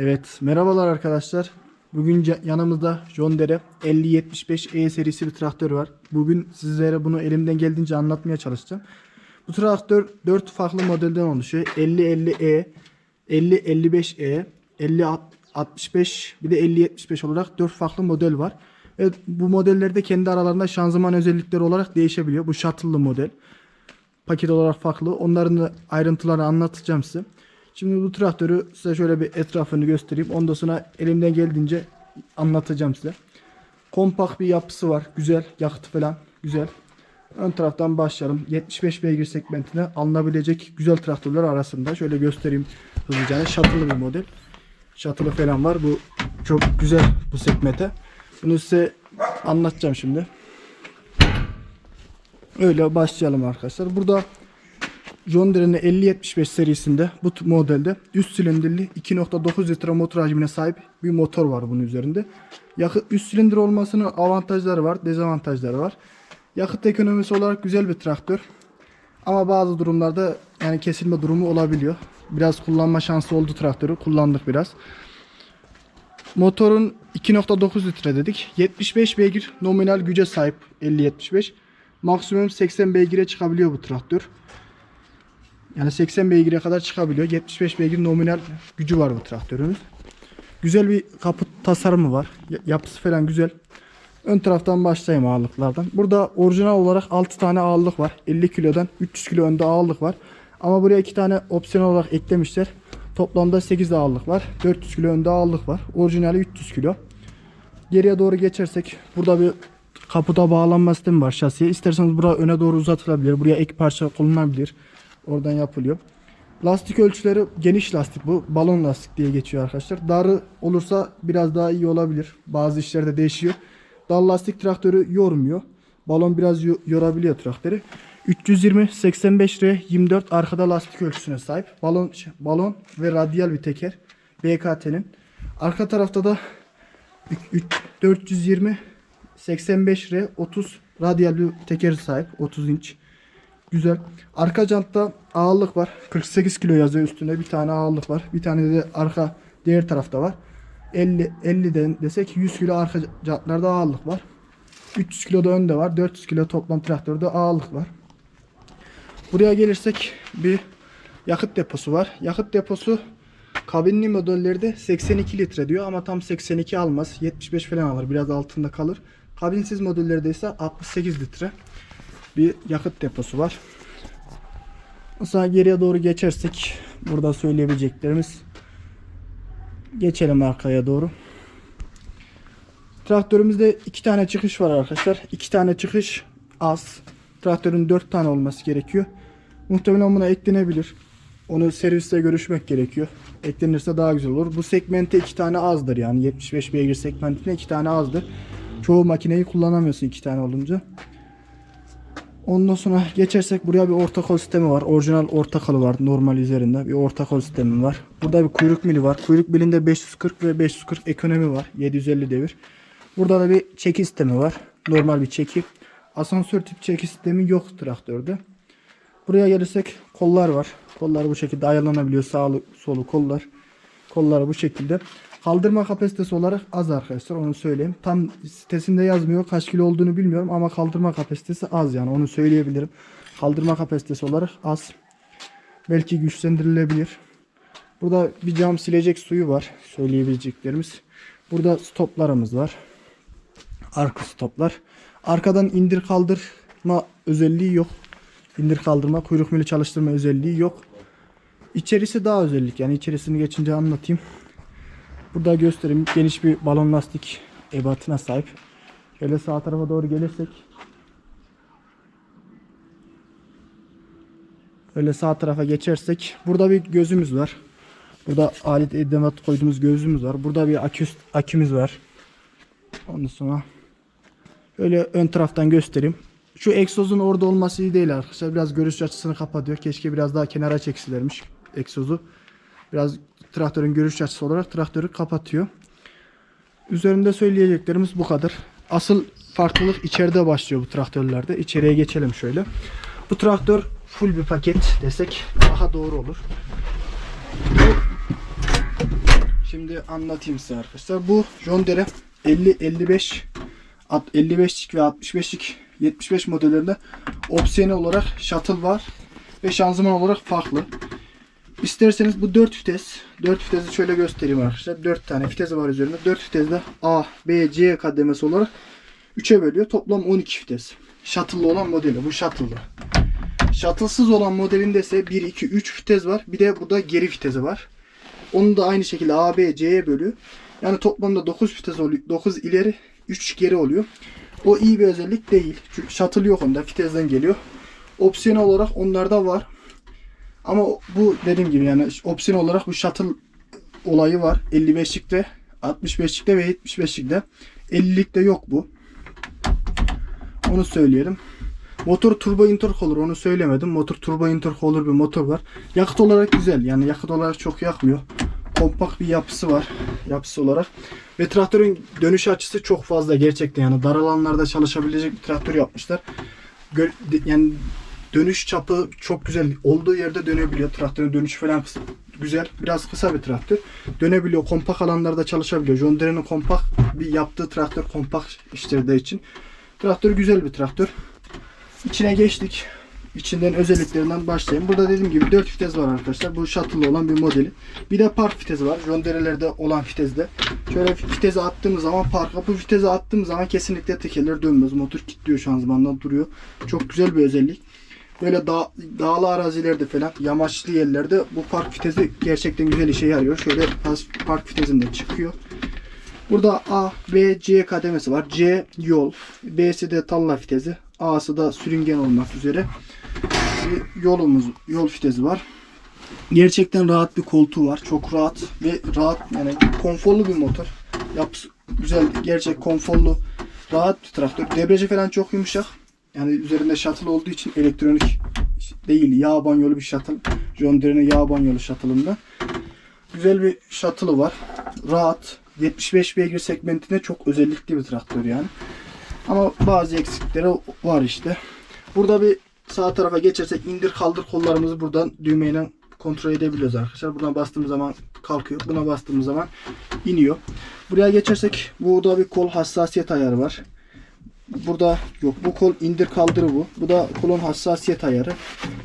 Evet, merhabalar arkadaşlar. Bugün yanımızda John Deere 5075 E serisi bir traktör var. Bugün sizlere bunu elimden geldiğince anlatmaya çalışacağım. Bu traktör 4 farklı modelden oluşuyor. 5050E, 5055E, 5065 bir de 5075 olarak 4 farklı model var. Ve bu modellerde kendi aralarında şanzıman özellikleri olarak değişebiliyor. Bu shuttle'lı model. Paket olarak farklı. Onların da ayrıntılarını anlatacağım size. Şimdi bu traktörü size şöyle bir etrafını göstereyim. Ondan sonra elimden geldiğince anlatacağım size. Kompakt bir yapısı var. Güzel. Yakıtı falan güzel. Ön taraftan başlayalım. 75 beygir segmentine alınabilecek güzel traktörler arasında. Şöyle göstereyim hızlıca. Shuttle'lı bir model. Shuttle'ı falan var. Bu çok güzel bu segmente. Bunu size anlatacağım şimdi. Öyle başlayalım arkadaşlar. Burada John Deere'nin 5075 serisinde bu modelde üst silindirli 2.9 litre motor hacmine sahip bir motor var bunun üzerinde. Yakıt üst silindir olmasının avantajları var, dezavantajları var. Yakıt ekonomisi olarak güzel bir traktör. Ama bazı durumlarda yani kesilme durumu olabiliyor. Biraz kullanma şansı oldu traktörü. Kullandık biraz. Motorun 2.9 litre dedik. 75 beygir nominal güce sahip 50-75. Maksimum 80 beygire çıkabiliyor bu traktör. Yani 80 beygire kadar çıkabiliyor. 75 beygir nominal gücü var bu traktörümüz. Güzel bir kaput tasarımı var. Ya- Yapısı falan güzel. Ön taraftan başlayayım ağırlıklardan. Burada orijinal olarak 6 tane ağırlık var. 50 kilodan 300 kilo önde ağırlık var. Ama buraya 2 tane opsiyonel olarak eklemişler. Toplamda 8 ağırlık var. 400 kilo önde ağırlık var. Orijinali 300 kilo. Geriye doğru geçersek burada bir kaputa bağlanma sistemi var şasiye. İsterseniz buraya öne doğru uzatılabilir. Buraya ek parça konulabilir. Oradan yapılıyor. Lastik ölçüleri geniş lastik bu. Balon lastik diye geçiyor arkadaşlar. Darı olursa biraz daha iyi olabilir. Bazı işlerde değişiyor. Dar lastik traktörü yormuyor. Balon biraz yo- yorabiliyor traktörü. 320 85 R 24 arkada lastik ölçüsüne sahip. Balon balon ve radyal bir teker. BKT'nin. Arka tarafta da 3 420 85 R 30 radyal bir teker sahip. 30 inç. Güzel. Arka jantta ağırlık var. 48 kilo yazıyor üstünde. Bir tane ağırlık var. Bir tane de arka diğer tarafta var. 50 50'den desek 100 kilo arka jantlarda ağırlık var. 300 kilo da önde var. 400 kilo toplam traktörde ağırlık var. Buraya gelirsek bir yakıt deposu var. Yakıt deposu kabinli modellerde 82 litre diyor ama tam 82 almaz. 75 falan alır. Biraz altında kalır. Kabinsiz modellerde ise 68 litre bir yakıt deposu var. Mesela geriye doğru geçersek burada söyleyebileceklerimiz geçelim arkaya doğru. Traktörümüzde iki tane çıkış var arkadaşlar. İki tane çıkış az. Traktörün dört tane olması gerekiyor. Muhtemelen buna eklenebilir. Onu serviste görüşmek gerekiyor. Eklenirse daha güzel olur. Bu segmente iki tane azdır yani. 75 beygir segmentine iki tane azdır. Çoğu makineyi kullanamıyorsun iki tane olunca. Ondan sonra geçersek buraya bir orta kol sistemi var. Orijinal orta kolu var normal üzerinde. Bir orta kol sistemi var. Burada bir kuyruk mili var. Kuyruk milinde 540 ve 540 ekonomi var. 750 devir. Burada da bir çeki sistemi var. Normal bir çeki. Asansör tip çeki sistemi yok traktörde. Buraya gelirsek kollar var. Kollar bu şekilde ayarlanabiliyor. Sağlı solu kollar. Kollar bu şekilde. Kaldırma kapasitesi olarak az arkadaşlar onu söyleyeyim. Tam sitesinde yazmıyor. Kaç kilo olduğunu bilmiyorum ama kaldırma kapasitesi az yani onu söyleyebilirim. Kaldırma kapasitesi olarak az. Belki güçlendirilebilir. Burada bir cam silecek suyu var. Söyleyebileceklerimiz. Burada stoplarımız var. Arka stoplar. Arkadan indir kaldırma özelliği yok. İndir kaldırma, kuyruk mili çalıştırma özelliği yok. İçerisi daha özellik yani içerisini geçince anlatayım. Burada göstereyim. Geniş bir balon lastik ebatına sahip. Şöyle sağ tarafa doğru gelirsek. Öyle sağ tarafa geçersek. Burada bir gözümüz var. Burada alet edevat koyduğumuz gözümüz var. Burada bir akü, akümüz var. Ondan sonra öyle ön taraftan göstereyim. Şu egzozun orada olması iyi değil arkadaşlar. Biraz görüş açısını kapatıyor. Keşke biraz daha kenara çeksilirmiş egzozu. Biraz traktörün görüş açısı olarak traktörü kapatıyor. Üzerinde söyleyeceklerimiz bu kadar. Asıl farklılık içeride başlıyor bu traktörlerde. İçeriye geçelim şöyle. Bu traktör full bir paket desek daha doğru olur. Şimdi anlatayım size arkadaşlar. Bu John Deere 50 55 at- 55'lik ve 65'lik 75 modellerinde opsiyonel olarak shuttle var ve şanzıman olarak farklı. İsterseniz bu 4 vites. 4 vitesi şöyle göstereyim arkadaşlar. 4 tane vitesi var üzerinde. 4 vitesde A, B, C kademesi olarak 3'e bölüyor. Toplam 12 vites. Shuttle'lı olan modeli. Bu shuttle'lı. Shuttle'sız olan modelinde ise 1, 2, 3 vites var. Bir de burada geri vitesi var. Onu da aynı şekilde A, B, C'ye bölüyor. Yani toplamda 9 vites oluyor. 9 ileri, 3 geri oluyor. O iyi bir özellik değil. Çünkü shuttle yok onda. Vitesden geliyor. Opsiyonel olarak onlarda var. Ama bu dediğim gibi yani opsiyon olarak bu shuttle olayı var. 55'likte, 65'likte ve 75'likte. 50'likte yok bu. Onu söyleyelim. Motor turbo intercooler onu söylemedim. Motor turbo intercooler bir motor var. Yakıt olarak güzel. Yani yakıt olarak çok yakmıyor. Kompakt bir yapısı var. Yapısı olarak. Ve traktörün dönüş açısı çok fazla gerçekten. Yani dar alanlarda çalışabilecek bir traktör yapmışlar. Gö- yani dönüş çapı çok güzel. Olduğu yerde dönebiliyor. Traktörün dönüşü falan kısa, güzel. Biraz kısa bir traktör. Dönebiliyor. Kompakt alanlarda çalışabiliyor. John Deere'nin kompakt bir yaptığı traktör kompakt iştirdiği için. Traktör güzel bir traktör. İçine geçtik. İçinden özelliklerinden başlayayım. Burada dediğim gibi 4 vites var arkadaşlar. Bu shuttle olan bir modeli. Bir de park vitesi var. John Deere'lerde olan vitesde. Şöyle vitese attığımız zaman parka bu vitese attığımız zaman kesinlikle tekerler dönmez. Motor kilitliyor şanzımandan duruyor. Çok güzel bir özellik. Böyle dağ, dağlı arazilerde falan yamaçlı yerlerde bu park vitesi gerçekten güzel işe yarıyor. Şöyle park vitesinden çıkıyor. Burada A, B, C kademesi var. C yol, B'si de talla vitesi, A'sı da sürüngen olmak üzere. Yolumuz, yol vitesi var. Gerçekten rahat bir koltuğu var. Çok rahat ve rahat yani konforlu bir motor. Yapısı güzel, gerçek konforlu, rahat bir traktör. Debriyajı falan çok yumuşak. Yani üzerinde shuttle olduğu için elektronik değil, yağ banyolu bir shuttle. John Deere'nin yağ banyolu shuttle'ında. Güzel bir shuttle'ı var. Rahat. 75 beygir segmentinde çok özellikli bir traktör yani. Ama bazı eksikleri var işte. Burada bir sağ tarafa geçersek indir kaldır kollarımızı buradan düğmeyle kontrol edebiliyoruz arkadaşlar. Buradan bastığımız zaman kalkıyor. Buna bastığımız zaman iniyor. Buraya geçersek burada bir kol hassasiyet ayarı var. Burada yok. Bu kol indir kaldırı bu. Bu da kolun hassasiyet ayarı.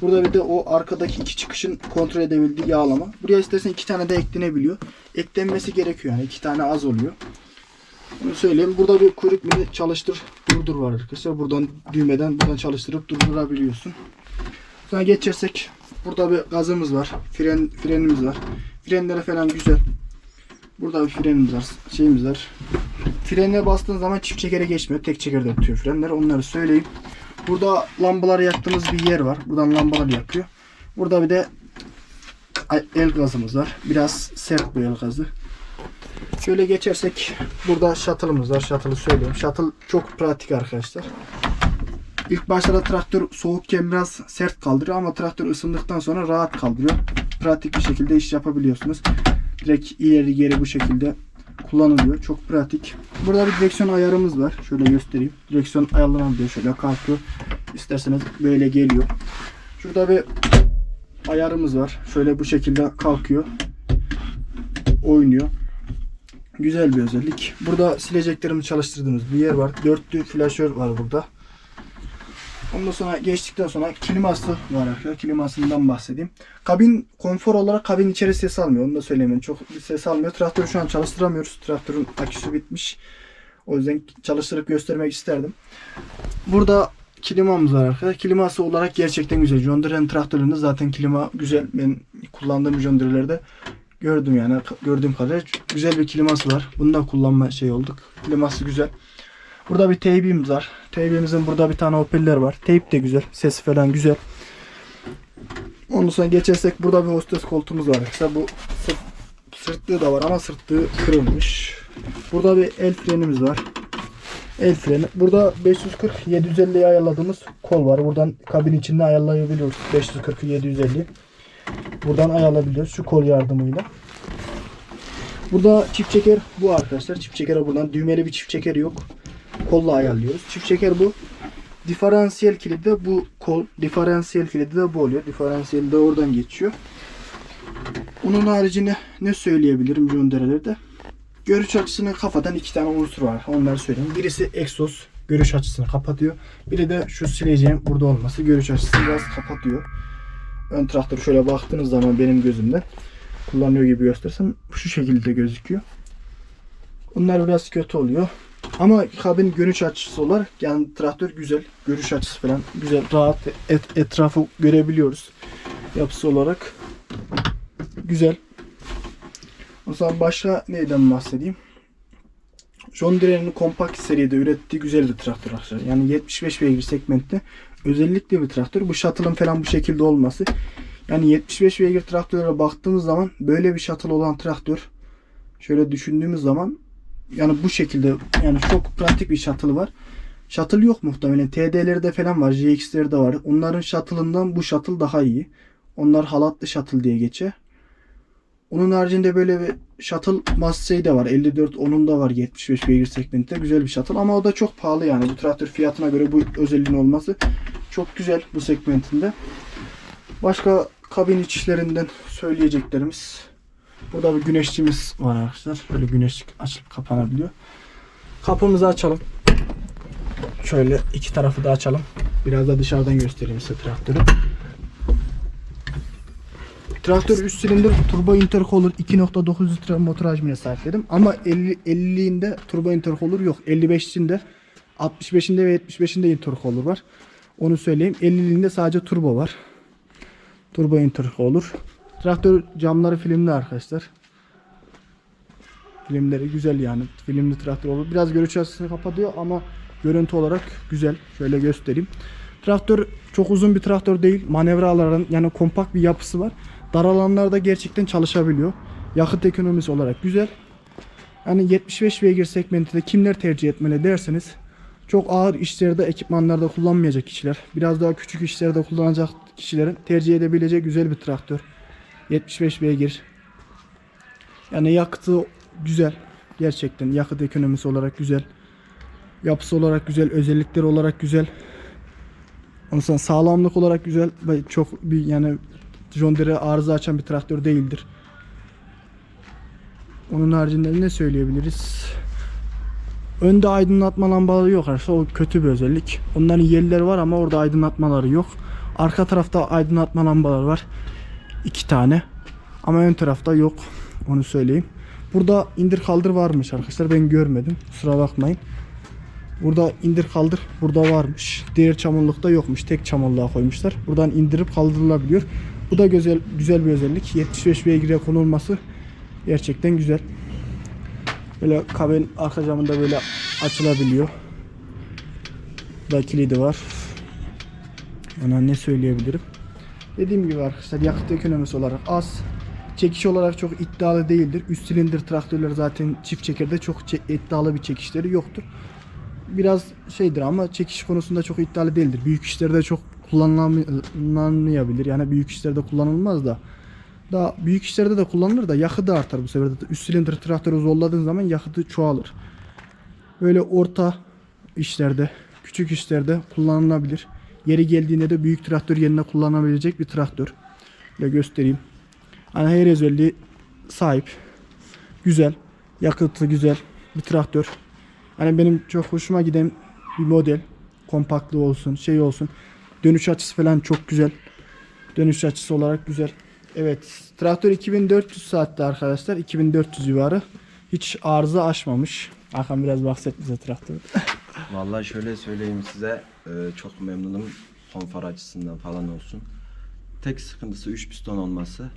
Burada bir de o arkadaki iki çıkışın kontrol edebildiği yağlama. Buraya istersen iki tane de eklenebiliyor. Eklenmesi gerekiyor yani. iki tane az oluyor. Bunu söyleyeyim. Burada bir kuyruk mili çalıştır durdur var arkadaşlar. Buradan düğmeden buradan çalıştırıp durdurabiliyorsun. Sonra geçersek burada bir gazımız var. Fren frenimiz var. Frenleri falan güzel. Burada bir frenimiz var. Şeyimiz var. Frenine bastığın zaman çift çekere geçmiyor. Tek çekerde tutuyor frenler. Onları söyleyeyim. Burada lambaları yaktığımız bir yer var. Buradan lambalar yakıyor. Burada bir de el gazımız var. Biraz sert bir el gazı. Şöyle geçersek burada shuttle'ımız var. Shuttle'ı söyleyeyim. Shuttle çok pratik arkadaşlar. İlk başlarda traktör soğukken biraz sert kaldırıyor ama traktör ısındıktan sonra rahat kaldırıyor. Pratik bir şekilde iş yapabiliyorsunuz. Direkt ileri geri bu şekilde kullanılıyor. Çok pratik. Burada bir direksiyon ayarımız var. Şöyle göstereyim. Direksiyon ayarlanabiliyor. Şöyle kalkıyor. İsterseniz böyle geliyor. Şurada bir ayarımız var. Şöyle bu şekilde kalkıyor. Oynuyor. Güzel bir özellik. Burada sileceklerimizi çalıştırdığımız bir yer var. Dörtlü flaşör var burada. Ondan sonra geçtikten sonra kliması var arkadaşlar. Klimasından bahsedeyim. Kabin konfor olarak kabin içeri ses almıyor. Onu da söyleyeyim. Çok ses almıyor. Traktörü şu an çalıştıramıyoruz. Traktörün aküsü bitmiş. O yüzden çalıştırıp göstermek isterdim. Burada klimamız var arkadaşlar. Kliması olarak gerçekten güzel. John Deere'nin traktöründe zaten klima güzel. Ben kullandığım John Deere'lerde gördüm yani. Gördüğüm kadarıyla güzel bir kliması var. Bunu da kullanma şey olduk. Kliması güzel. Burada bir teybimiz var. Teybimizin burada bir tane hoparlör var. Teyp de güzel. Sesi falan güzel. Ondan sonra geçersek burada bir hostes koltuğumuz var. Mesela bu sırt, sırtlığı da var ama sırtlığı kırılmış. Burada bir el frenimiz var. El freni. Burada 540 750'ye ayarladığımız kol var. Buradan kabin içinde ayarlayabiliyoruz. 540 750. Buradan ayarlayabiliyoruz şu kol yardımıyla. Burada çift çeker bu arkadaşlar. Çift çekere buradan düğmeli bir çift çeker yok. Kolla ayarlıyoruz. Çift çeker bu. Diferansiyel kilidi de bu kol. Diferansiyel kilidi de bu oluyor. Diferansiyel de oradan geçiyor. Onun haricinde ne söyleyebilirim John Deere'lerde? Görüş açısını kafadan iki tane unsur var. Onları söyleyeyim. Birisi egzoz. Görüş açısını kapatıyor. Biri de şu sileceğim burada olması. Görüş açısını biraz kapatıyor. Ön traktörü şöyle baktığınız zaman benim gözümden kullanıyor gibi göstersem şu şekilde gözüküyor. Bunlar biraz kötü oluyor. Ama kabin görüş açısı olarak yani traktör güzel. Görüş açısı falan güzel. Rahat et, etrafı görebiliyoruz. Yapısı olarak güzel. O zaman başka neyden bahsedeyim? John Deere'nin kompakt seride ürettiği güzel bir traktör arkadaşlar. Yani 75 beygir segmentte özellikle bir traktör. Bu shuttle'ın falan bu şekilde olması. Yani 75 beygir traktörlere baktığımız zaman böyle bir shuttle olan traktör şöyle düşündüğümüz zaman yani bu şekilde yani çok pratik bir shuttle var. Shuttle yok muhtemelen. TD'leri de falan var. GX'leri de var. Onların shuttle'ından bu shuttle daha iyi. Onlar halatlı shuttle diye geçer. Onun haricinde böyle bir shuttle Massey de var. 54 onun da var 75 beygir segmentte. Güzel bir shuttle ama o da çok pahalı yani. Bu traktör fiyatına göre bu özelliğin olması çok güzel bu segmentinde. Başka kabin içlerinden söyleyeceklerimiz. Burada bir güneşçimiz var arkadaşlar. Böyle güneşlik açılıp kapanabiliyor. Kapımızı açalım. Şöyle iki tarafı da açalım. Biraz da dışarıdan göstereyim size traktörü. Traktör 3 silindir turbo intercooler 2.9 litre motor hacmine sahip dedim. Ama 50 50'inde turbo intercooler yok. 55'inde 65'inde ve 75'inde intercooler var. Onu söyleyeyim. 50'inde sadece turbo var. Turbo intercooler. Traktör camları filmli arkadaşlar. Filmleri güzel yani. Filmli traktör olur. Biraz görüş açısını kapatıyor ama görüntü olarak güzel. Şöyle göstereyim. Traktör çok uzun bir traktör değil. Manevraların yani kompakt bir yapısı var. Dar alanlarda gerçekten çalışabiliyor. Yakıt ekonomisi olarak güzel. Yani 75 beygir segmentinde kimler tercih etmeli derseniz çok ağır işlerde ekipmanlarda kullanmayacak kişiler, biraz daha küçük işlerde kullanacak kişilerin tercih edebileceği güzel bir traktör. 75 beygir. Yani yakıtı güzel. Gerçekten yakıt ekonomisi olarak güzel. Yapısı olarak güzel, özellikleri olarak güzel. Ondan sonra sağlamlık olarak güzel ve çok bir yani John Deere arıza açan bir traktör değildir. Onun haricinde ne söyleyebiliriz? Önde aydınlatma lambaları yok arkadaşlar. O kötü bir özellik. Onların yerleri var ama orada aydınlatmaları yok. Arka tarafta aydınlatma lambaları var. İki tane. Ama ön tarafta yok. Onu söyleyeyim. Burada indir kaldır varmış arkadaşlar. Ben görmedim. Kusura bakmayın. Burada indir kaldır burada varmış. Diğer çamurlukta yokmuş. Tek çamurluğa koymuşlar. Buradan indirip kaldırılabiliyor. Bu da güzel güzel bir özellik. 75 beygire konulması gerçekten güzel. Böyle kabin arka camında böyle açılabiliyor. Burada kilidi var. Ona ne söyleyebilirim? Dediğim gibi arkadaşlar yakıt ekonomisi olarak az. Çekiş olarak çok iddialı değildir. Üst silindir traktörler zaten çift çekerde çok iddialı bir çekişleri yoktur. Biraz şeydir ama çekiş konusunda çok iddialı değildir. Büyük işlerde çok kullanılamay- kullanılmayabilir. Yani büyük işlerde kullanılmaz da. Daha büyük işlerde de kullanılır da yakıtı artar bu sefer de. Üst silindir traktörü zorladığın zaman yakıtı çoğalır. Böyle orta işlerde, küçük işlerde kullanılabilir. Yeri geldiğinde de büyük traktör yerine kullanabilecek bir traktör. Böyle göstereyim. Hani her özelliği sahip. Güzel. Yakıtı güzel. Bir traktör. Hani benim çok hoşuma giden bir model. Kompaktlı olsun, şey olsun. Dönüş açısı falan çok güzel. Dönüş açısı olarak güzel. Evet. Traktör 2400 saatte arkadaşlar. 2400 civarı. Hiç arıza aşmamış. Hakan biraz bahset bize traktör. Vallahi şöyle söyleyeyim size e, çok memnunum konfor açısından falan olsun. Tek sıkıntısı 3 piston olması.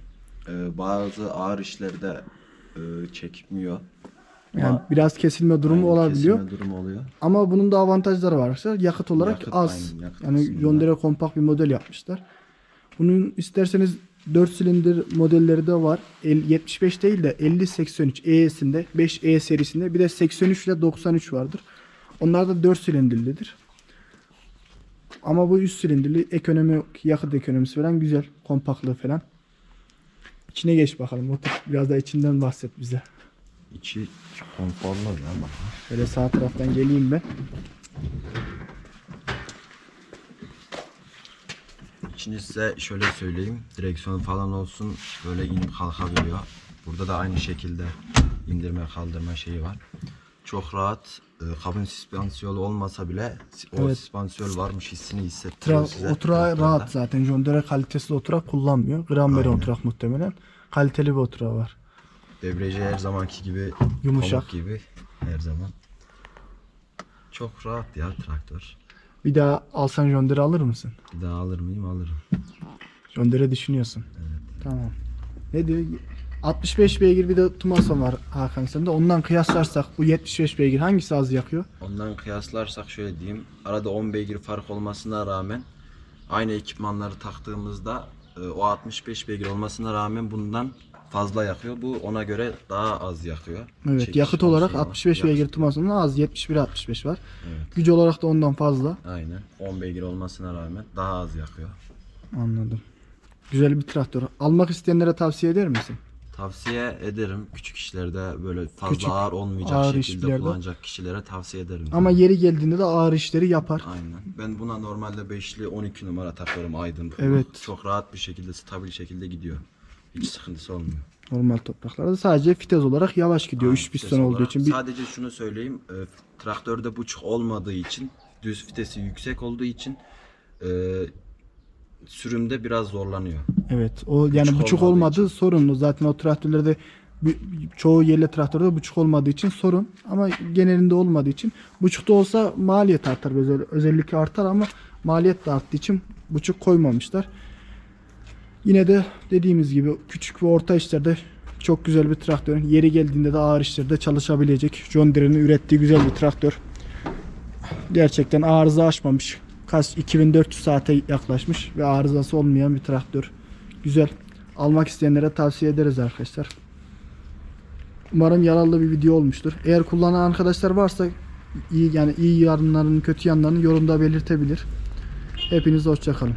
E, bazı ağır işlerde e, çekmiyor. Yani Ama- biraz kesilme durumu Aynen, olabiliyor. kesilme durumu oluyor. Ama bunun da avantajları var arkadaşlar. Yakıt olarak Yakıt, az. aynen, yakıt yani Deere kompakt bir model yapmışlar. Bunun isterseniz 4 silindir modelleri de var. El- 75 değil de 50-83 ES'inde 5E serisinde bir de 83 ile 93 vardır. Onlar da 4 silindirlidir. Ama bu 3 silindirli ekonomi, yakıt ekonomisi falan güzel. Kompaktlığı falan. İçine geç bakalım. Otur. Biraz da içinden bahset bize. İçi konforlu ama. Şöyle sağ taraftan geleyim ben. İkinci size şöyle söyleyeyim. Direksiyon falan olsun böyle inip kalkabiliyor. Burada da aynı şekilde indirme kaldırma şeyi var. Çok rahat. E, kabin süspansiyonu olmasa bile o Evet. süspansiyon varmış hissini hissettiriyor Tra size. oturağı traktörde. rahat zaten. John Deere kalitesiz oturak kullanmıyor. Aynen. oturak muhtemelen. Kaliteli bir oturağı var. Debriyajı her zamanki gibi Yumuşak. pamuk gibi her zaman. Çok rahat ya traktör. Bir daha alsan John Deere alır mısın? Bir daha alır mıyım alırım. John Deere düşünüyorsun. Tamam. Ne diyor? 65 beygir bir de Tucson var Hakan sende. Ondan kıyaslarsak bu 75 beygir hangisi az yakıyor? Ondan kıyaslarsak şöyle diyeyim. Arada 10 beygir fark olmasına rağmen aynı ekipmanları taktığımızda e, o 65 beygir olmasına rağmen bundan fazla yakıyor. Bu ona göre daha az yakıyor. Evet Çekiş yakıt olarak konusunda. 65 Yakıt- beygir Tucson'dan az 71 65 var. Evet. Güç olarak da ondan fazla. Aynen. 10 beygir olmasına rağmen daha az yakıyor. Anladım. Güzel bir traktör. Almak isteyenlere tavsiye eder misin? Tavsiye ederim. Küçük işlerde böyle fazla Küçük, ağır olmayacak ağır şekilde işlerde. kullanacak kişilere tavsiye ederim. Ama yeri geldiğinde de ağır işleri yapar. Aynen. Ben buna normalde 5'li 12 numara takıyorum Aydın. Evet. Çok rahat bir şekilde, stabil şekilde gidiyor. Hiç sıkıntısı olmuyor. Normal topraklarda sadece fites olarak yavaş gidiyor. Aynen, 3 vites piston olduğu için. Bir, Sadece şunu söyleyeyim. e, traktörde buçuk olmadığı için, düz vitesi yüksek olduğu için e, sürümde biraz zorlanıyor. evet. O yani Buçuk buçuk olmadığı olmadığı sorunlu. Zaten o traktörlerde çoğu yerli traktörde buçuk olmadığı için sorun. Ama genelinde olmadığı için buçukta olsa maliyet artar. Özel, özellikle artar ama maliyet de arttığı için buçuk koymamışlar. Yine de dediğimiz gibi küçük ve orta işlerde çok güzel bir traktör. Yeri geldiğinde de ağır işlerde çalışabilecek. John Deere'nin ürettiği güzel bir traktör. Gerçekten arıza açmamış. Kaç 2400 saate yaklaşmış ve arızası olmayan bir traktör. Güzel. Almak isteyenlere tavsiye ederiz arkadaşlar. Umarım yararlı bir video olmuştur. Eğer kullanan arkadaşlar varsa iyi yani iyi yanlarını, kötü yanlarını yorumda belirtebilir. Hepinize hoşçakalın.